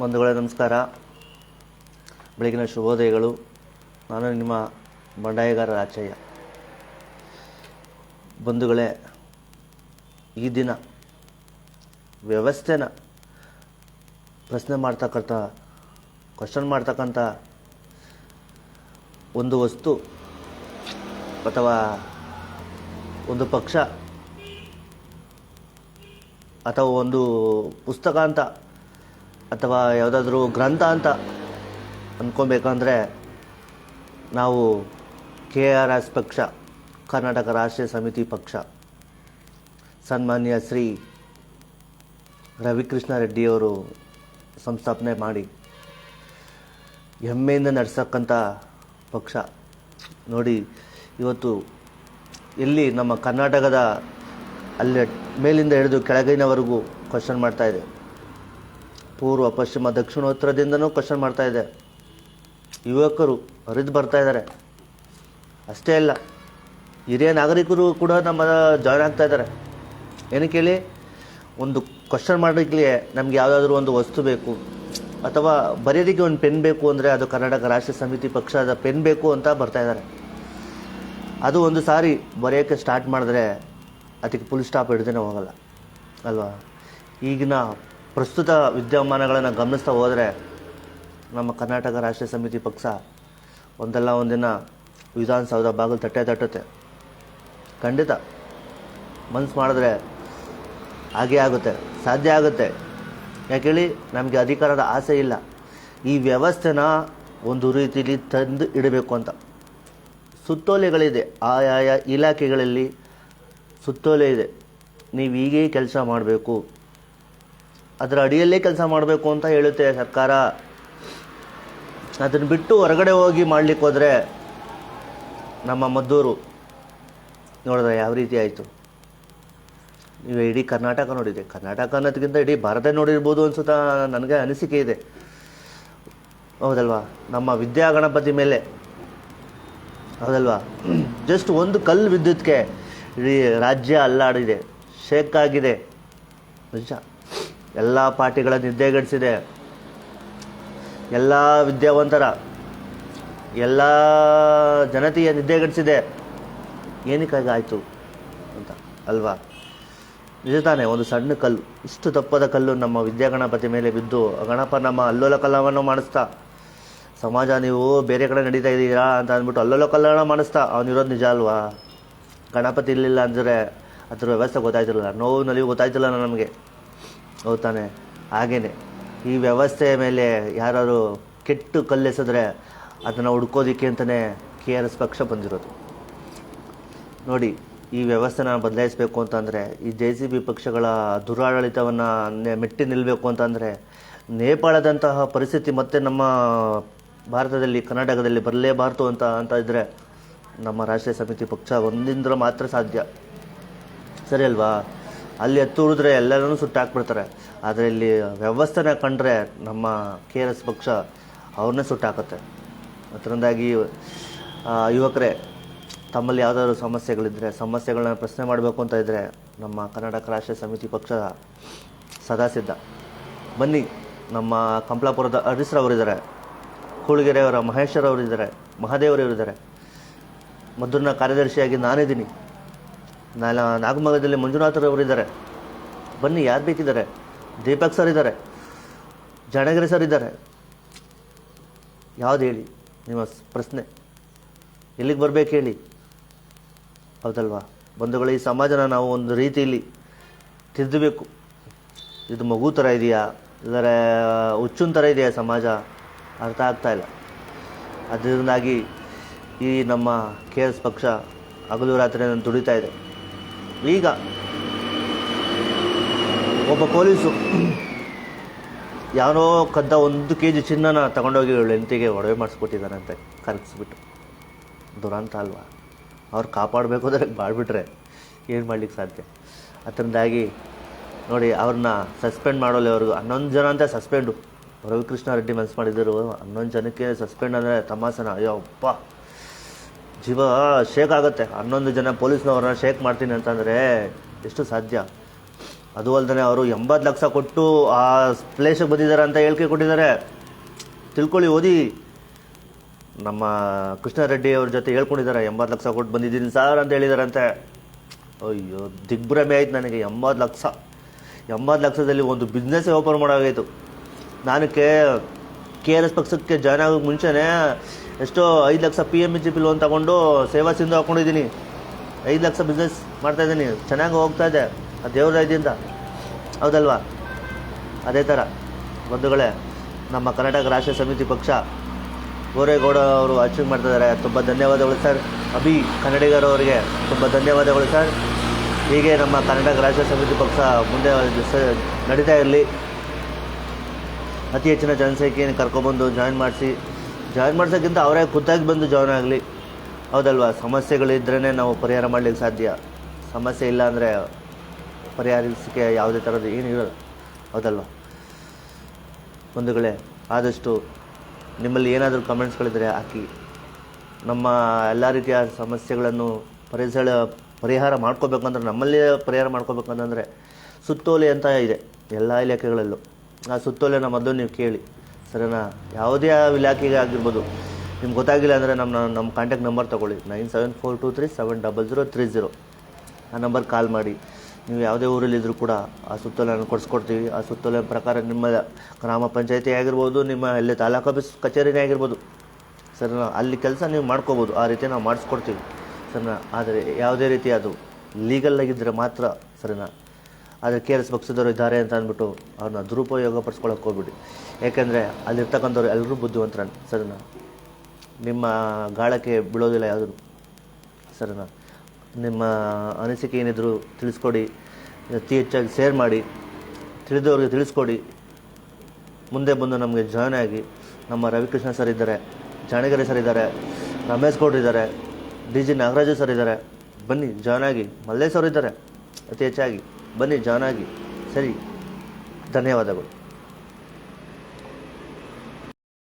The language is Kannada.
ಬಂಧುಗಳೇ, ನಮಸ್ಕಾರ. ಬೆಳಗಿನ ಶುಭೋದಯಗಳು. ನಾನು ನಿಮ್ಮ ಬಂಡಾಯಗಾರ ರಾಚಯ್ಯ. ಬಂಧುಗಳೇ, ಈ ದಿನ ವ್ಯವಸ್ಥೆನ ಪ್ರಶ್ನೆ ಮಾಡ್ತಕ್ಕಂಥ ಕ್ವಶನ್ ಮಾಡ್ತಕ್ಕಂಥ ಒಂದು ವಸ್ತು ಅಥವಾ ಒಂದು ಪಕ್ಷ ಅಥವಾ ಒಂದು ಪುಸ್ತಕ ಅಂತ ಅಥವಾ ಯಾವುದಾದ್ರೂ ಗ್ರಂಥ ಅಂತ ಅಂದ್ಕೊಬೇಕಂದ್ರೆ ನಾವು ಕೆ ಆರ್ ಎಸ್ ಪಕ್ಷ, ಕರ್ನಾಟಕ ರಾಷ್ಟ್ರೀಯ ಸಮಿತಿ ಪಕ್ಷ, ಸನ್ಮಾನ್ಯ ಶ್ರೀ ರವಿಕೃಷ್ಣ ರೆಡ್ಡಿಯವರು ಸಂಸ್ಥಾಪನೆ ಮಾಡಿ ಹೆಮ್ಮೆಯಿಂದ ನಡೆಸಕ್ಕಂಥ ಪಕ್ಷ. ನೋಡಿ, ಇವತ್ತು ಎಲ್ಲಿ ನಮ್ಮ ಕರ್ನಾಟಕದ ಅಲ್ಲಿ ಮೇಲಿಂದ ಹಿಡಿದು ಕೆಳಗಿನವರೆಗೂ ಕ್ವಶನ್ ಮಾಡ್ತಾ ಇದೆ. ಪೂರ್ವ, ಪಶ್ಚಿಮ, ದಕ್ಷಿಣೋತ್ತರದಿಂದನೂ ಕ್ವಶನ್ ಮಾಡ್ತಾ ಇದೆ. ಯುವಕರು ಹರಿದು ಬರ್ತಾ ಇದ್ದಾರೆ. ಅಷ್ಟೇ ಅಲ್ಲ, ಹಿರಿಯ ನಾಗರಿಕರು ಕೂಡ ನಮ್ಮ ಜಾಯ್ನ್ ಆಗ್ತಾ ಇದ್ದಾರೆ. ಏನಕ್ಕೆ ಹೇಳಿ ಒಂದು ಕ್ವಶನ್ ಮಾಡಲಿಕ್ಕೆ ನಮ್ಗೆ ಯಾವುದಾದ್ರೂ ಒಂದು ವಸ್ತು ಬೇಕು. ಅಥವಾ ಬರೆಯೋದಕ್ಕೆ ಒಂದು ಪೆನ್ ಬೇಕು ಅಂದರೆ ಅದು ಕರ್ನಾಟಕ ರಾಷ್ಟ್ರೀಯ ಸಮಿತಿ ಪಕ್ಷದ ಪೆನ್ ಬೇಕು ಅಂತ ಬರ್ತಾ ಇದ್ದಾರೆ. ಅದು ಒಂದು ಸಾರಿ ಬರೆಯೋಕ್ಕೆ ಸ್ಟಾರ್ಟ್ ಮಾಡಿದ್ರೆ ಅದಕ್ಕೆ ಫುಲ್ ಸ್ಟಾಪ್ ಹಿಡ್ದೇನೆ ಹೋಗಲ್ಲ. ಅಲ್ವಾ? ಈಗಿನ ಪ್ರಸ್ತುತ ವಿದ್ಯಮಾನಗಳನ್ನು ಗಮನಿಸ್ತಾ ಹೋದರೆ ನಮ್ಮ ಕರ್ನಾಟಕ ರಾಷ್ಟ್ರೀಯ ಸಮಿತಿ ಪಕ್ಷ ಒಂದಲ್ಲ ಒಂದಿನ ವಿಧಾನಸೌಧ ಬಾಗಿಲು ತಟ್ಟೆ ತಟ್ಟುತ್ತೆ. ಖಂಡಿತ. ಮನಸ್ಸು ಮಾಡಿದ್ರೆ ಹಾಗೇ ಆಗುತ್ತೆ. ಸಾಧ್ಯ ಆಗುತ್ತೆ. ಯಾಕೆ ಹೇಳಿ, ನಮಗೆ ಅಧಿಕಾರದ ಆಸೆ ಇಲ್ಲ. ಈ ವ್ಯವಸ್ಥೆನ ಒಂದು ರೀತಿಯಲ್ಲಿ ತಂದು ಇಡಬೇಕು ಅಂತ. ಸುತ್ತೋಲೆಗಳಿದೆ. ಆಯಾಯ ಇಲಾಖೆಗಳಲ್ಲಿ ಸುತ್ತೋಲೆ ಇದೆ. ನೀವು ಹೀಗೆ ಕೆಲಸ ಮಾಡಬೇಕು. ಅದರ ಅಡಿಯಲ್ಲೇ ಕೆಲಸ ಮಾಡಬೇಕು ಅಂತ ಹೇಳುತ್ತೆ ಸರ್ಕಾರ. ಅದನ್ನು ಬಿಟ್ಟು ಹೊರಗಡೆ ಹೋಗಿ ಮಾಡಲಿಕ್ಕೆ ಹೋದರೆ ನಮ್ಮ ಮದ್ದೂರು ನೋಡಿದ್ರೆ ಯಾವ ರೀತಿ ಆಯಿತು? ನೀವು ಇಡೀ ಕರ್ನಾಟಕ ನೋಡಿದೆ. ಕರ್ನಾಟಕ ಅನ್ನೋದಕ್ಕಿಂತ ಇಡೀ ಭಾರತ ನೋಡಿರ್ಬೋದು ಅನ್ಸುತ್ತಾ ನನಗೆ ಅನಿಸಿಕೆ ಇದೆ. ಹೌದಲ್ವಾ? ನಮ್ಮ ವಿದ್ಯಾ ಗಣಪತಿ ಮೇಲೆ. ಹೌದಲ್ವಾ? ಜಸ್ಟ್ ಒಂದು ಕಲ್ಲು ವಿದ್ಯುತ್ಗೆ ಇಡೀ ರಾಜ್ಯ ಅಲ್ಲಾಡಿದೆ. ಶೇಕ್ ಆಗಿದೆ. ನಿಜ. ಎಲ್ಲ ಪಾರ್ಟಿಗಳ ನಿದ್ದೆಗಡಿಸಿದೆ ಎಲ್ಲ ವಿದ್ಯಾವಂತರ, ಎಲ್ಲ ಜನತೆಯ ನಿದ್ದೆಗಡಿಸಿದೆ ಏನಕ್ಕಾಗಿ ಆಯಿತು ಅಂತ ಅಲ್ವಾ? ನಿಜ ತಾನೇ, ಒಂದು ಸಣ್ಣ ಕಲ್ಲು, ಇಷ್ಟು ದಪ್ಪದ ಕಲ್ಲು ನಮ್ಮ ವಿದ್ಯಾಗಣಪತಿ ಮೇಲೆ ಬಿದ್ದು, ಗಣಪ ನಮ್ಮ ಅಲ್ಲೋಲ ಕಲ್ಲವನ್ನು ಮಾಡಿಸ್ತಾ, ಸಮಾಜ ನೀವು ಬೇರೆ ಕಡೆ ನಡೀತಾ ಇದ್ದೀರಾ ಅಂತ ಅಂದ್ಬಿಟ್ಟು ಅಲ್ಲೋಲ ಕಲ್ಲಣ ಮಾಡಿಸ್ತಾ ಅವನಿರೋದು ನಿಜ ಅಲ್ವಾ? ಗಣಪತಿ ಇರಲಿಲ್ಲ ಅಂದರೆ ಅದರ ವ್ಯವಸ್ಥೆ ಗೊತ್ತಾಯ್ತಿರಲ್ಲ ನೋವು ನಲಿವು ಗೊತ್ತಾಯ್ತಿಲ್ಲ ನಮಗೆ. ಹೌದು ತಾನೆ ಹಾಗೇನೆ. ಈ ವ್ಯವಸ್ಥೆಯ ಮೇಲೆ ಯಾರಾದ್ರು ಕೆಟ್ಟು ಕಲ್ಲೆಸಿದ್ರೆ ಅದನ್ನು ಹುಡ್ಕೋದಿಕ್ಕೆ ಅಂತಲೇ ಕೆ ಆರ್ ಎಸ್ ಪಕ್ಷ ಬಂದಿರೋದು. ನೋಡಿ, ಈ ವ್ಯವಸ್ಥೆನ ಬದಲಾಯಿಸಬೇಕು ಅಂತಂದರೆ, ಈ ಜೆ ಸಿ ಬಿ ಪಕ್ಷಗಳ ದುರಾಡಳಿತವನ್ನು ಮೆಟ್ಟಿ ನಿಲ್ಲಬೇಕು ಅಂತಂದರೆ, ನೇಪಾಳದಂತಹ ಪರಿಸ್ಥಿತಿ ಮತ್ತೆ ನಮ್ಮ ಭಾರತದಲ್ಲಿ, ಕರ್ನಾಟಕದಲ್ಲಿ ಬರಲೇಬಾರ್ದು ಅಂತ ಅಂತ ಇದ್ದರೆ ನಮ್ಮ ರಾಷ್ಟ್ರೀಯ ಸಮಿತಿ ಪಕ್ಷ ಒಂದಿಂದ್ರ ಮಾತ್ರ ಸಾಧ್ಯ. ಸರಿ ಅಲ್ವಾ? ಅಲ್ಲಿ ಎತ್ತುರಿದ್ರೆ ಎಲ್ಲರೂ ಸುಟ್ಟಾಕ್ಬಿಡ್ತಾರೆ ಆದರೆ ಇಲ್ಲಿ ವ್ಯವಸ್ಥೆನ ಕಂಡ್ರೆ ನಮ್ಮ ಕೆ ಆರ್ ಎಸ್ ಪಕ್ಷ ಅವ್ರನ್ನೇ ಸುಟ್ಟಾಕತ್ತೆ ಅದರಿಂದಾಗಿ ಯುವಕರೇ, ತಮ್ಮಲ್ಲಿ ಯಾವುದಾದ್ರು ಸಮಸ್ಯೆಗಳಿದ್ದರೆ ಸಮಸ್ಯೆಗಳನ್ನ ಪ್ರಶ್ನೆ ಮಾಡಬೇಕು ಅಂತ ಇದ್ದರೆ ನಮ್ಮ ಕರ್ನಾಟಕ ರಾಷ್ಟ್ರೀಯ ಸಮಿತಿ ಪಕ್ಷ ಸದಾ ಸಿದ್ಧ. ಬನ್ನಿ, ನಮ್ಮ ಕಂಪ್ಲಾಪುರದ ಇದ್ದಾರೆ ಕೂಳಿಗೆರೆಯವರ ಮಹೇಶ್ವರವರಿದ್ದಾರೆ ಮಹಾದೇವರವರಿದ್ದಾರೆ. ಮದ್ದೂರಿನ ಕಾರ್ಯದರ್ಶಿಯಾಗಿ ನಾನಿದ್ದೀನಿ. ನಾಲ ನಾಗಮಂಗಲದಲ್ಲಿ ಮಂಜುನಾಥರವರಿದ್ದಾರೆ ಬನ್ನಿ, ಯಾರು ಬೇಕಿದ್ದಾರೆ? ದೀಪಕ್ ಸರ್ ಇದ್ದಾರೆ. ಜಾಣಗಿರಿ ಸರ್ ಇದ್ದಾರೆ. ಯಾವುದು ಹೇಳಿ? ನಿಮ್ಮ ಪ್ರಶ್ನೆ. ಎಲ್ಲಿಗೆ ಬರಬೇಕು ಹೇಳಿ? ಹೌದಲ್ವಾ? ಬಂಧುಗಳು, ಈ ಸಮಾಜನ ನಾವು ಒಂದು ರೀತಿಯಲ್ಲಿ ತಿದ್ದಬೇಕು. ಇದು ಮಗು ಥರ ಇದೆಯಾ? ಇಲ್ಲರ, ಹುಚ್ಚುನ್ ಥರ ಇದೆಯಾ ಸಮಾಜ? ಅರ್ಥ ಆಗ್ತಾ ಇಲ್ಲ. ಅದರಿಂದಾಗಿ ಈ ನಮ್ಮ ಕೆ ಎಸ್ ಪಕ್ಷ ಹಗಲು ರಾತ್ರಿ ನಾನು ದುಡಿತಾ ಇದೆ. ಈಗ ಒಬ್ಬ ಪೊಲೀಸು ಯಾರೋ ಕದ್ದ ಒಂದು ಕೆ ಜಿ ಚಿನ್ನನ ತಗೊಂಡೋಗಿ ಹೆಂಡತಿಗೆ ಒಡವೆ ಮಾಡಿಸ್ಕೊಟ್ಟಿದ್ದಾನಂತೆ ಕರಗಿಸ್ಬಿಟ್ಟು ದುರಂತ ಅಲ್ವಾ? ಅವ್ರು ಕಾಪಾಡಬೇಕು ಅಂದರೆ ಮಾಡಿಬಿಟ್ರೆ ಏನು ಮಾಡ್ಲಿಕ್ಕೆ ಸಾಧ್ಯ? ಅದರಿಂದಾಗಿ ನೋಡಿ ಅವ್ರನ್ನ ಸಸ್ಪೆಂಡ್ ಮಾಡೋಲ್ಲ ಅವ್ರಿಗೆ ಹನ್ನೊಂದು ಜನ ಅಂತ ಸಸ್ಪೆಂಡು. ರವಿಕೃಷ್ಣ ರೆಡ್ಡಿ ಮನ್ಸು ಮಾಡಿದ್ದರು ಹನ್ನೊಂದು ಜನಕ್ಕೆ ಸಸ್ಪೆಂಡ್ ಅಂದರೆ ತಮಾಸನ ಅಯ್ಯೋ ಅಪ್ಪ ಜೀವ ಶೇಕ್ ಆಗುತ್ತೆ. ಹನ್ನೊಂದು ಜನ ಪೊಲೀಸ್ನವ್ರನ್ನ ಶೇಕ್ ಮಾಡ್ತೀನಿ ಅಂತಂದರೆ ಎಷ್ಟು ಸಾಧ್ಯ? ಅದು ಅಲ್ದೇ ಅವರು ಎಂಬತ್ತು ಲಕ್ಷ ಕೊಟ್ಟು ಆ ಪ್ಲೇಸಿಗೆ ಬಂದಿದ್ದಾರೆ ಅಂತ ಹೇಳಿಕೆ ಕೊಟ್ಟಿದ್ದಾರೆ. ತಿಳ್ಕೊಳ್ಳಿ, ಓದಿ. ನಮ್ಮ ಕೃಷ್ಣಾರೆಡ್ಡಿ ಅವ್ರ ಜೊತೆ ಹೇಳ್ಕೊಂಡಿದ್ದಾರೆ, ಎಂಬತ್ತು ಲಕ್ಷ ಕೊಟ್ಟು ಬಂದಿದ್ದೀನಿ ಸರ್ ಅಂತ ಹೇಳಿದಾರಂತೆ. ಅಯ್ಯೋ, ದಿಗ್ಭ್ರಮೆ ಆಯ್ತು ನನಗೆ, ಎಂಬತ್ತು ಲಕ್ಷ. ಎಂಬತ್ತು ಲಕ್ಷದಲ್ಲಿ ಒಂದು ಬಿಸ್ನೆಸ್ಸೇ ಓಪನ್ ಮಾಡೋಗಾಯಿತು ನಾನಕ್ಕೆ ಕೆ ಆರ್ ಎಸ್ ಪಕ್ಷಕ್ಕೆ ಜಾಯ್ನ್ ಆಗೋಕ್ಕೆ ಮುಂಚೆನೇ ಎಷ್ಟೋ ಐದು lakh P M G P loan ತೊಗೊಂಡು ಸೇವಾ ಸಿಂಧು ಹಾಕ್ಕೊಂಡಿದ್ದೀನಿ ಐದು ಲಕ್ಷ ಬಿಸ್ನೆಸ್ ಮಾಡ್ತಾಯಿದ್ದೀನಿ ಚೆನ್ನಾಗಿ ಹೋಗ್ತಾ ಇದೆ. ಆ ದೇವ್ರ ಇದೆಯಿಂದ ಹೌದಲ್ವಾ? ಅದೇ ಥರ ಬಂಧುಗಳೇ, ನಮ್ಮ ಕರ್ನಾಟಕ ರಾಷ್ಟ್ರೀಯ ಸಮಿತಿ ಪಕ್ಷ ಗೋರೇಗೌಡ ಅವರು ಅಚೀವ್ ಮಾಡ್ತಿದ್ದಾರೆ ತುಂಬ ಧನ್ಯವಾದಗಳು ಸರ್. ಅಭಿ ಕನ್ನಡಿಗರು ಅವರಿಗೆ ತುಂಬ ಧನ್ಯವಾದಗಳು ಸರ್. ಹೀಗೆ ನಮ್ಮ ಕರ್ನಾಟಕ ರಾಷ್ಟ್ರೀಯ ಸಮಿತಿ ಪಕ್ಷ ಮುಂದೆ ನಡೀತಾ ಇರಲಿ. ಅತಿ ಹೆಚ್ಚಿನ ಜನಸಂಖ್ಯೆಯನ್ನು ಕರ್ಕೊಬಂದು ಜಾಯಿನ್ ಮಾಡಿಸಿ. ಜಾಯಿನ್ ಮಾಡ್ಸೋಕ್ಕಿಂತ ಅವರೇ ಖುದ್ದಾಗಿ ಬಂದು ಜಾಯ್ನ್ ಆಗಲಿ. ಹೌದಲ್ವಾ? ಸಮಸ್ಯೆಗಳಿದ್ರೇ ನಾವು ಪರಿಹಾರ ಮಾಡಲಿಕ್ಕೆ ಸಾಧ್ಯ. ಸಮಸ್ಯೆ ಇಲ್ಲ ಅಂದರೆ ಪರಿಹರಿಸಲಿಕ್ಕೆ ಯಾವುದೇ ಥರದ್ದು ಏನು ಇರೋಲ್ಲ. ಹೌದಲ್ವಾ? ಬಂಧುಗಳೇ, ಆದಷ್ಟು ನಿಮ್ಮಲ್ಲಿ ಏನಾದರೂ ಕಮೆಂಟ್ಸ್ಗಳಿದ್ದರೆ ಹಾಕಿ. ನಮ್ಮ ಎಲ್ಲ ರೀತಿಯ ಸಮಸ್ಯೆಗಳನ್ನು ಪರಿಸರ, ಪರಿಹಾರ ಮಾಡ್ಕೋಬೇಕಂದ್ರೆ ನಮ್ಮಲ್ಲಿ ಪರಿಹಾರ ಮಾಡ್ಕೋಬೇಕಂತಂದರೆ ಸುತ್ತೋಲೆ ಅಂತ ಇದೆ. ಎಲ್ಲ ಇಲಾಖೆಗಳಲ್ಲೂ. ಆ ಸುತ್ತೋಲೆನ ಮೊದಲು ನೀವು ಕೇಳಿ. ಸರಿನಾ? ಯಾವುದೇ ಇಲಾಖೆಗೆ ಆಗಿರ್ಬೋದು ನಿಮ್ಗೆ ಗೊತ್ತಾಗಿಲ್ಲ ಅಂದರೆ ನಮ್ಮ ನಮ್ಮ ಕಾಂಟ್ಯಾಕ್ಟ್ ನಂಬರ್ ತೊಗೊಳ್ಳಿ. Nine seven four two three seven double zero three zero ಆ ನಂಬರ್ ಕಾಲ್ ಮಾಡಿ. ನೀವು ಯಾವುದೇ ಊರಲ್ಲಿದ್ದರೂ ಕೂಡ ಆ ಸುತ್ತೋಲೆಯನ್ನು ಕೊಡಿಸ್ಕೊಡ್ತೀವಿ. ಆ ಸುತ್ತೋಲೆ ಪ್ರಕಾರ ನಿಮ್ಮ ಗ್ರಾಮ ಪಂಚಾಯತಿ ಆಗಿರ್ಬೋದು, ನಿಮ್ಮ ಎಲ್ಲಿ ತಾಲೂಕು ಆಫೀಸ್ ಕಚೇರಿನೇ ಆಗಿರ್ಬೋದು. ಸರಿನಾ? ಅಲ್ಲಿ ಕೆಲಸ ನೀವು ಮಾಡ್ಕೋಬೋದು. ಆ ರೀತಿ ನಾವು ಮಾಡಿಸ್ಕೊಡ್ತೀವಿ. ಸರಿನಾ? ಆದರೆ ಯಾವುದೇ ರೀತಿ ಅದು ಲೀಗಲ್ ಆಗಿದ್ದರೆ ಮಾತ್ರ ಸರಿನಾ? ಆದರೆ ಕೆ ಆರ್ ಎಸ್ ಪಕ್ಷದವರು ಇದ್ದಾರೆ ಅಂತ ಅಂದ್ಬಿಟ್ಟು ಅವ್ರನ್ನ ದುರುಪಯೋಗ ಪಡಿಸ್ಕೊಳಕ್ಕೆ ಹೋಗ್ಬಿಡಿ. ಏಕೆಂದರೆ ಅಲ್ಲಿರ್ತಕ್ಕಂಥವ್ರು ಎಲ್ಲರೂ ಬುದ್ಧಿವಂತರ ಸರಿನಾ? ನಿಮ್ಮ ಗಾಳಕ್ಕೆ ಬೀಳೋದಿಲ್ಲ ಯಾವುದೂ. ಸರಿನಾ? ನಿಮ್ಮ ಅನಿಸಿಕೆ ಏನಿದ್ರು ತಿಳಿಸ್ಕೊಡಿ, ಅತಿ ಹೆಚ್ಚಾಗಿ ಶೇರ್ ಮಾಡಿ, ತಿಳಿದವ್ರಿಗೆ ತಿಳಿಸ್ಕೊಡಿ. ಮುಂದೆ ಬಂದು ನಮಗೆ ಜಾಯ್ನ್ ಆಗಿ ನಮ್ಮ ರವಿಕೃಷ್ಣ ಸರ್ ಇದ್ದಾರೆ, ಜಾಣಗೆರೆ ಸರ್ ಇದ್ದಾರೆ, ರಮೇಶ್ ಗೌಡ್ರು ಇದ್ದಾರೆ, ಡಿ ಜಿ ನಾಗರಾಜು ಸರ್ ಇದ್ದಾರೆ. ಬನ್ನಿ ಜಾಯ್ನ್ ಆಗಿ ಮಲ್ಲೇಶ್ ಅವರು ಇದ್ದಾರೆ, ಅತಿ ಹೆಚ್ಚಾಗಿ. ಬನ್ನಿ ಜಾನಾಗಿ ಸರಿ ಧನ್ಯವಾದಗಳು.